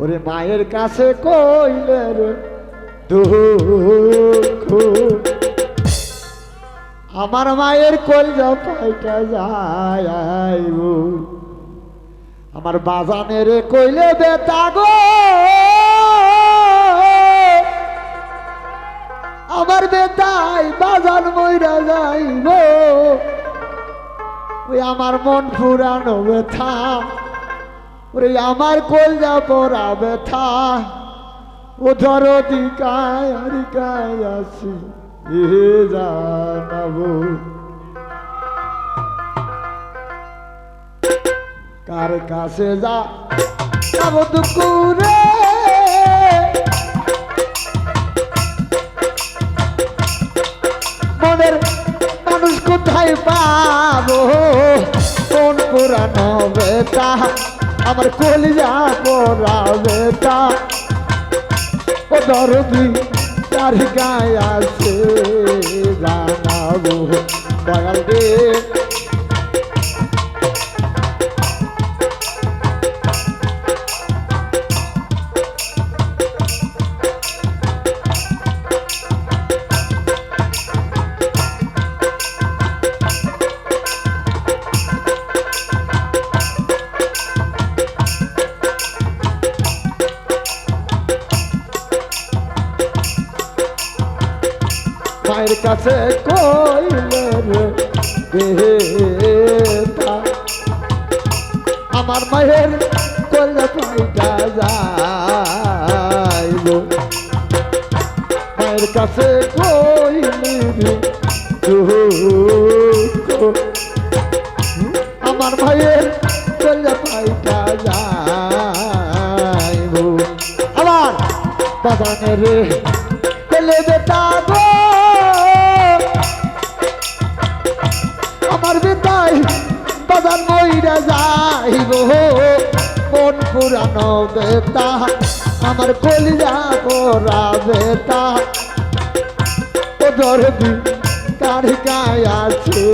ওরে মায়ের কাছে কইলে রে দুঃখ। আমার মায়ের কলজা পাইটা যায় আমার বাজানের কইলে বেতা গো। আমার বেতাই বাজান মইরা যাইব। ওই আমার মন ফুরানো ব্যথা ওরে, আমার কলজা পরা ব্যথা। ও ধরো দিকায় আসি কার কাছে যা, যাব দুকুরে মনের মানুষ কোথায় পাবো? কোন পুরানো বেতা আমার কলিজা পরা বেটা ও দরদি তার গায়ে আছে জানাব দয়াল মায়ের কাছে কইলে রে আমার মায়ের কইলে যাইব। মায়ের কাছে কইলে আমার ভাইয়ের কইলে পাইটা যাইব। আবার বাগানের কইলে বেটা গো। আমার বেতাই বাজার মইরা যাইব। মন পুরানো বেতা, আমার কলিজা করা বেতা। ও দরদি, কার গায়ে আছে?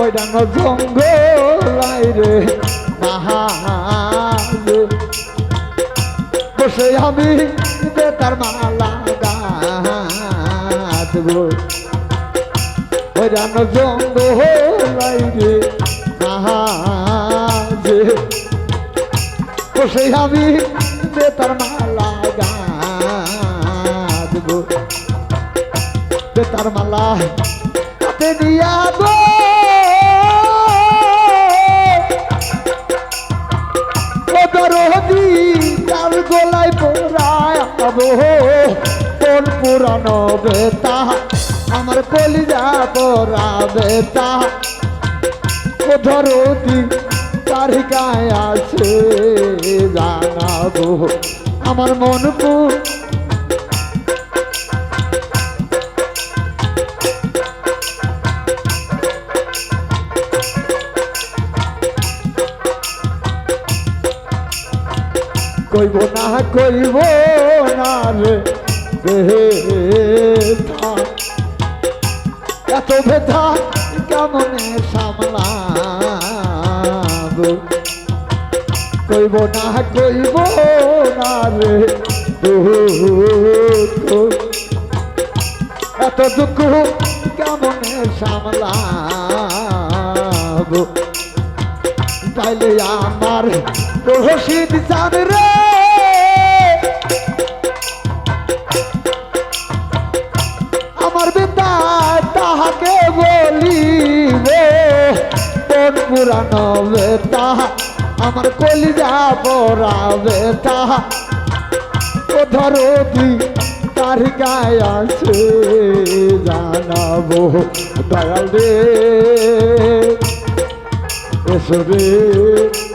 ওই ডাঙ্গ জঙ্গলাই রে নাহালে। বসে আমি বেতার মালা গাঁথব ওই ডাঙ্গ জঙ্গলাই রে নাহালে। বসে আমি বেতার মালা গাঁথব বেতার মালা হাতে নিয়া গো পুরানো বেতা আমার কলিজা পোড়া বেতা ও ধরদি তার গায়ে আছে জানাব আমার মন কইব না কইব না রে বেথা এত ব্যথা কেমনে সামলাব? কইব না কইব না রে এত দুঃখ কেমনে সামলাব? তাইলে আমার রশিদ চাঁদ রে পুরানো বেটা আমার কলিজা পরা বেটা ও ধরো তুই তার গায়ে আছে জানাব, দয়াল রে। এসো রে।